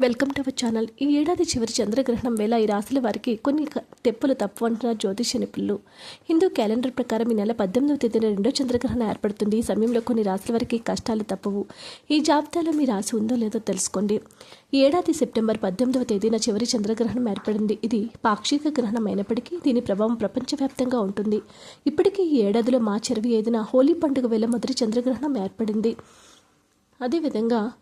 Welcome to our channel. ఈ ఏడాది చివరి చంద్రగ్రహణం వేళ ఈ రాశుల వారికి కొన్ని క- తెప్పులు తప్పు అంటున్నారు జ్యోతిష నిపుణులు. హిందూ క్యాలెండర్ ప్రకారం ఈ నెల పద్దెనిమిదవ తేదీన రెండో చంద్రగ్రహణం ఏర్పడుతుంది. ఈ సమయంలో కొన్ని రాశుల వారికి కష్టాలు తప్పవు. ఈ జాబితాలో మీ రాశి ఉందో లేదో తెలుసుకోండి. ఈ ఏడాది సెప్టెంబర్ పద్దెనిమిదవ తేదీన చివరి చంద్రగ్రహణం ఏర్పడింది. ఇది పాక్షిక గ్రహణం అయినప్పటికీ దీని ప్రభావం ప్రపంచవ్యాప్తంగా ఉంటుంది. ఇప్పటికీ ఈ ఏడాదిలో మార్చి ఇరవై ఐదున హోలీ పండుగ వేళ మొదటి చంద్రగ్రహణం ఏర్పడింది. అదేవిధంగా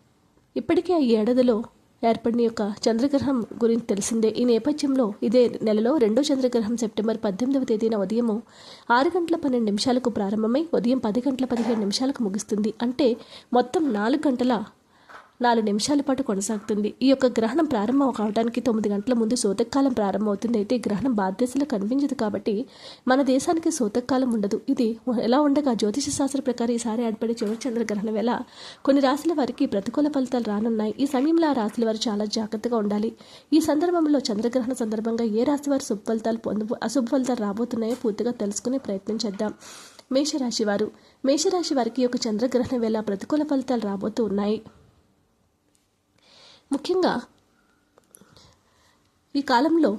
ఇప్పటికే ఈ ఏడాదిలో ఏర్పడిన యొక్క చంద్రగ్రహం గురించి తెలిసిందే. ఈ నేపథ్యంలో ఇదే నెలలో రెండో చంద్రగ్రహం సెప్టెంబర్ పద్దెనిమిదవ తేదీన ఉదయము ఆరు గంటల పన్నెండు నిమిషాలకు ప్రారంభమై ఉదయం పది గంటల పదిహేడు నిమిషాలకు ముగుస్తుంది. అంటే మొత్తం నాలుగు గంటల నాలుగు నిమిషాల పాటు కొనసాగుతుంది. ఈ యొక్క గ్రహణం ప్రారంభం కావడానికి తొమ్మిది గంటల ముందు సూతకాలం ప్రారంభమవుతుంది. అయితే గ్రహణం భారతదేశంలో కనిపించదు కాబట్టి మన దేశానికి సూతకాలం ఉండదు. ఇది ఎలా ఉండగా జ్యోతిష శాస్త్ర ప్రకారం ఈసారి ఏర్పడే చివరి చంద్రగ్రహణం వేళ కొన్ని రాశుల వారికి ప్రతికూల ఫలితాలు రానున్నాయి. ఈ సమయంలో ఆ రాశుల వారు చాలా జాగ్రత్తగా ఉండాలి. ఈ సందర్భంలో చంద్రగ్రహణ సందర్భంగా ఏ రాశి వారు శుభ ఫలితాలు పొందు అశుభ ఫలితాలు రాబోతున్నాయో పూర్తిగా తెలుసుకునే ప్రయత్నం చేద్దాం. మేషరాశి వారు. మేషరాశి వారికి ఒక యొక్క చంద్రగ్రహణం వేళ ప్రతికూల ఫలితాలు రాబోతూ ఉన్నాయి. ముఖ్యంగా ఈ కాలంలో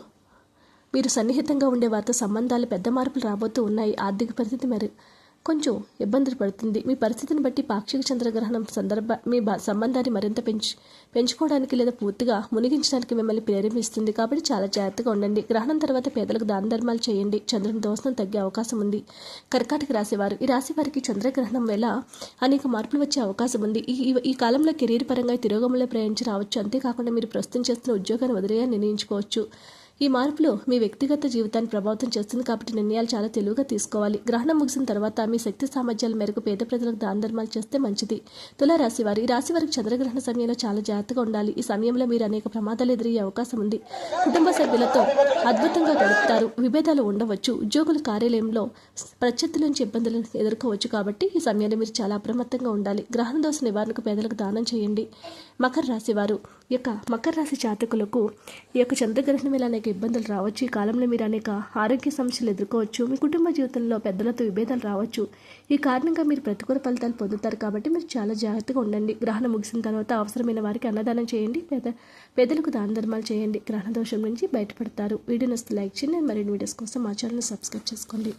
మీరు సన్నిహితంగా ఉండే వారితో సంబంధాలు పెద్ద మార్పులు రాబోతూ ఉన్నాయి. ఆర్థిక పరిస్థితి మరి కొంచెం ఇబ్బందులు పడుతుంది. మీ పరిస్థితిని బట్టి పాక్షిక చంద్రగ్రహణం సందర్భ మీ సంబంధాన్ని మరింత పెంచు పెంచుకోవడానికి లేదా పూర్తిగా మునిగించడానికి మిమ్మల్ని ప్రేరేపిస్తుంది. కాబట్టి చాలా జాగ్రత్తగా ఉండండి. గ్రహణం తర్వాత పేదలకు దాన ధర్మాలు చేయండి. చంద్రుని దోషం తగ్గే అవకాశం ఉంది. కర్కాటక రాశివారు ఈ రాశి వారికి చంద్రగ్రహణం వేళ అనేక మార్పులు వచ్చే అవకాశం ఉంది. ఈ ఈ- ఈ కాలంలో కెరీర్ పరంగా తిరోగమలో ప్రయాణించి రావచ్చు. అంతేకాకుండా మీరు ప్రస్తుతం చేస్తున్న ఉద్యోగాన్ని వదిలేయాలని నిర్ణయించుకోవచ్చు. ఈ మార్పులు మీ వ్యక్తిగత జీవితాన్ని ప్రభావితం చేస్తుంది కాబట్టి నిర్ణయాలు చాలా తెలివిగా తీసుకోవాలి. గ్రహణం ముగిసిన తర్వాత మీ శక్తి సామర్థ్యాల మేరకు పేద ప్రజలకు దాన ధర్మాలు చేస్తే మంచిది. తుల రాశి వారు ఈ రాశి వారికి చంద్రగ్రహణ సమయంలో చాలా జాగ్రత్తగా ఉండాలి. ఈ సమయంలో మీరు అనేక ప్రమాదాలు ఎదురయ్యే అవకాశం ఉంది. కుటుంబ సభ్యులతో అద్భుతంగా గడుపుతారు. విభేదాలు ఉండవచ్చు. ఉద్యోగుల కార్యాలయంలో ప్రత్యర్థుల నుంచి ఇబ్బందులు ఎదుర్కోవచ్చు కాబట్టి ఈ సమయంలో మీరు చాలా అప్రమత్తంగా ఉండాలి. గ్రహణ దోష నివారణకు పేదలకు దానం చేయండి. మకర రాశి వారు ఈ యొక్క మకర రాశి జాతకులకు ఈ యొక్క చంద్రగ్రహణం ఇలా అనేక ఇబ్బందులు రావచ్చు. ఈ కాలంలో మీరు అనేక ఆరోగ్య సమస్యలు ఎదుర్కోవచ్చు. మీ కుటుంబ జీవితంలో పెద్దలతో విభేదాలు రావచ్చు. ఈ కారణంగా మీరు ప్రతికూల ఫలితాలు పొందుతారు కాబట్టి మీరు చాలా జాగ్రత్తగా ఉండండి. గ్రహణం ముగిసిన తర్వాత అవసరమైన వారికి అన్నదానం చేయండి పేద పేదలకు దాన ధర్మాలు చేయండి. గ్రహణ దోషం నుంచి బయటపడతారు. వీడియో నస్తే లైక్ చేయండి. మరిన్ని వీడియోస్ కోసం మా ఛానల్ సబ్స్క్రైబ్ చేసుకోండి.